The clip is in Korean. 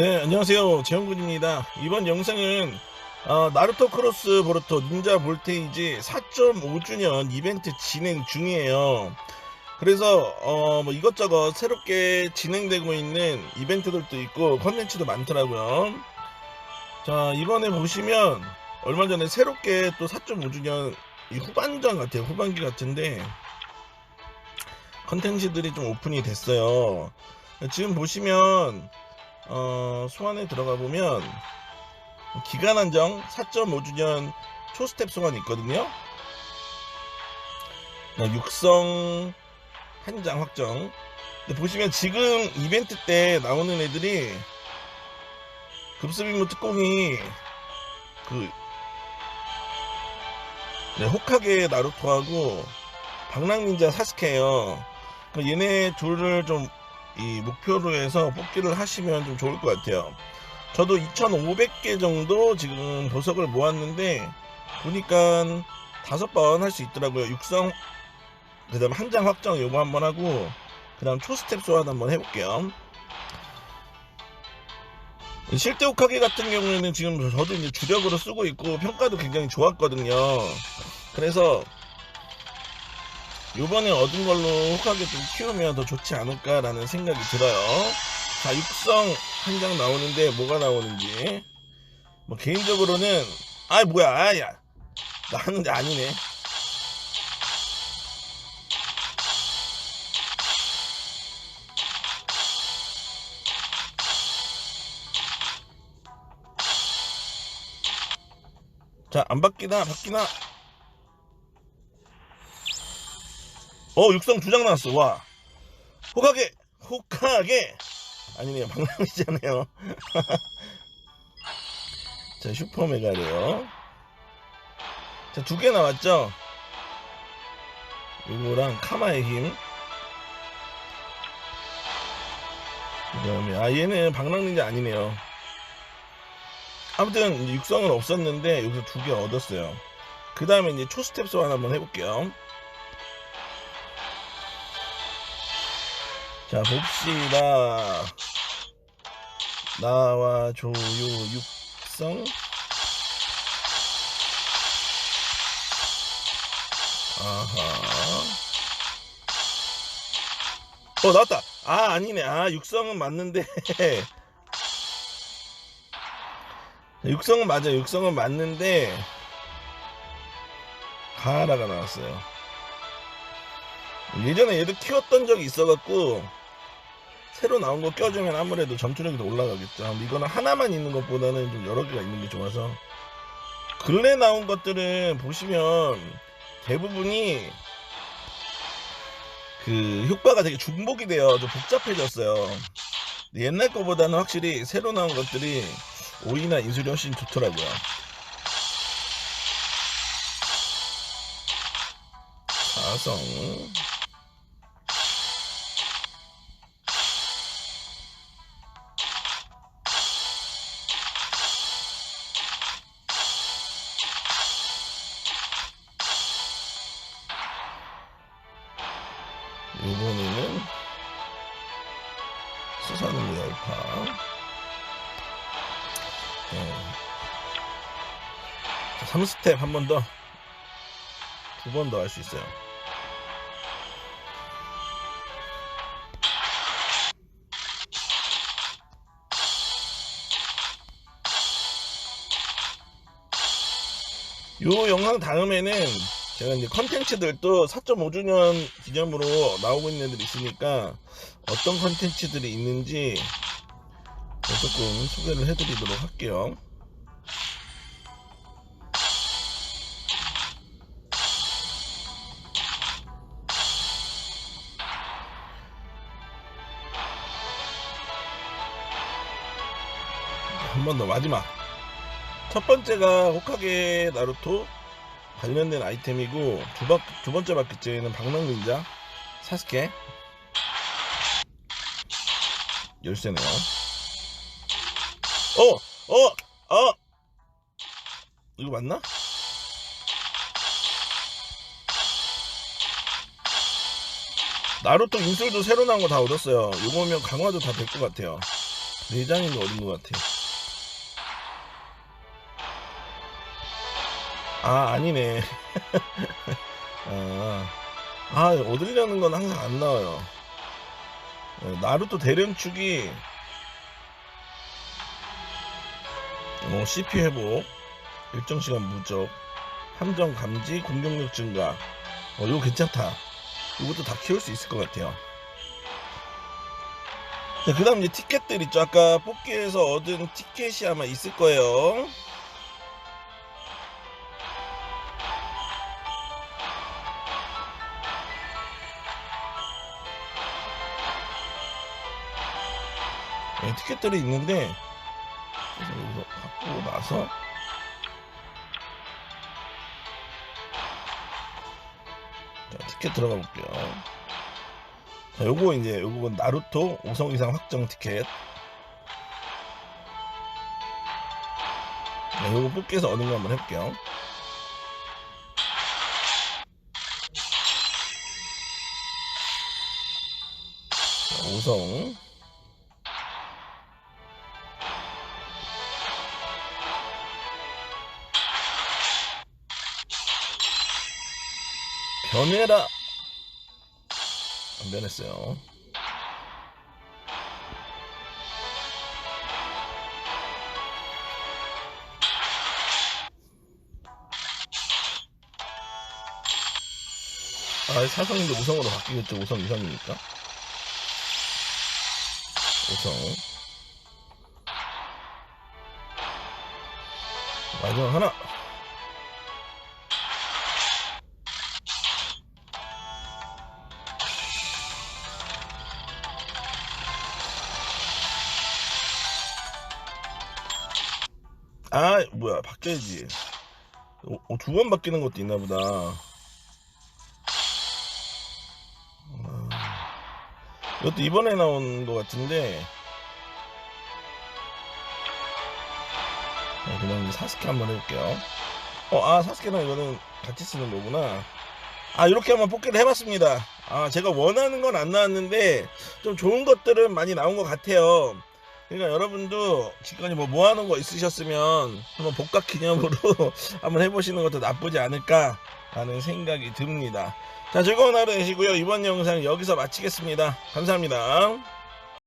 네, 안녕하세요. 재영군입니다. 이번 영상은 어, 나루토 크로스 보르토 닌자 볼테이지 4.5주년 이벤트 진행 중이에요. 그래서 어, 뭐 이것저것 새롭게 진행되고 있는 이벤트들도 있고 컨텐츠도 많더라고요. 자, 이번에 보시면 얼마 전에 새롭게 또 4.5주년 이 후반전 같아요. 후반기 같은데 컨텐츠들이 좀 오픈이 됐어요. 지금 보시면 어, 소환에 들어가 보면 기간 한정 4.5주년 초스텝 소환이 있거든요. 어, 육성 한 장 확정. 보시면 지금 이벤트 때 나오는 애들이 급습임무 특공이 그 네, 호카게 나루토하고 방랑닌자 사스케예요. 얘네 둘을 좀 이 목표로 해서 뽑기를 하시면 좀 좋을 것 같아요. 저도 2,500개 정도 지금 보석을 모았는데 보니까 다섯 번 할 수 있더라고요. 육성 그다음 한 장 확정 요거 한번 하고 그다음 초스텝 소환 한번 해볼게요. 실대 옥하게 같은 경우에는 지금 저도 이제 주력으로 쓰고 있고 평가도 굉장히 좋았거든요. 그래서 요번에 얻은 걸로 혹하게 좀 키우면 더 좋지 않을까라는 생각이 들어요. 자, 육성 한 장 나오는데 뭐가 나오는지. 뭐 개인적으로는 아이 뭐야, 아야. 나왔는데 아니네. 자, 안 바뀌나? 바뀌나? 어 육성 두 장 나왔어. 와. 호카게 호카게. 아니네요. 방랑이잖아요. 자 슈퍼메가래요. 자 두 개 나왔죠? 요거랑 카마의 힘. 그다음에 아 얘는 방랑닌자 아니네요. 아무튼 육성은 없었는데 여기서 두 개 얻었어요. 그 다음에 이제 초스텝 소환 한번 해볼게요 자 봅시다. 나와줘요 육성. 아하. 어 나왔다. 아 아니네. 아 육성은 맞는데. 육성은 맞아. 육성은 맞는데 가라가 나왔어요. 예전에 얘도 키웠던 적이 있어갖고 새로 나온 거 껴주면 아무래도 전투력이 더 올라가겠죠. 이거는 하나만 있는 것보다는 좀 여러 개가 있는 게 좋아서 근래 나온 것들은 보시면 대부분이 그 효과가 되게 중복이 돼요. 좀 복잡해졌어요. 옛날 거보다는 확실히 새로 나온 것들이 오이나 인술이 훨씬 좋더라고요. 사성 이번에는 수산으로 열파 네. 3스텝 한 번 더. 두 번 더 할 수 있어요. 요 영상 다음에는 제가 이제 컨텐츠들도 4.5주년 기념으로 나오고 있는 애들이 있으니까 어떤 컨텐츠들이 있는지 조금 소개를 해드리도록 할게요. 한 번 더 마지막 첫 번째가 호카게 나루토 관련된 아이템이고 두, 바, 두 번째 바퀴째는 방랑닌자 사스케 열쇠네요 어! 어! 어! 이거 맞나? 나루토 인술도 새로 나온 거 다 얻었어요 요거면 강화도 다 될 것 같아요 내장인데 어딘 것 같아. 아, 아니네. 아, 아, 얻으려는 건 항상 안 나와요. 네, 나루토 대련축이 어, CP 회복, 일정 시간 무적, 함정 감지, 공격력 증가. 어, 이거 괜찮다. 이것도 다 키울 수 있을 것 같아요. 그 다음 이제 티켓들 있죠. 아까 뽑기에서 얻은 티켓이 아마 있을 거예요. 네, 티켓들이 있는데 여기서 바꾸고 나서 자, 티켓 들어가 볼게요. 자, 요거 이제 요거 나루토 5성 이상 확정 티켓. 네, 요거 뽑기 해서 얻는 거 한번 해볼게요. 자, 5성. 변해라. 안 변했어요. 아, 사성인데 우성으로 바뀌겠죠. 우성 이상이니까. 우성. 마지막 하나. 아, 뭐야, 바뀌어야지. 어, 두번 바뀌는 것도 있나 보다. 아, 이것도 이번에 나온 것 같은데. 자, 그냥 사스케 한번 해볼게요. 어, 아, 사스케랑 이거는 같이 쓰는 거구나. 아, 이렇게 한번 뽑기를 해봤습니다. 아, 제가 원하는 건 안 나왔는데, 좀 좋은 것들은 많이 나온 것 같아요. 그러니까 여러분도 지금까지 뭐 모아놓은 거 있으셨으면 한번 복각 기념으로 한번 해보시는 것도 나쁘지 않을까라는 생각이 듭니다. 자, 즐거운 하루 되시고요. 이번 영상 여기서 마치겠습니다. 감사합니다.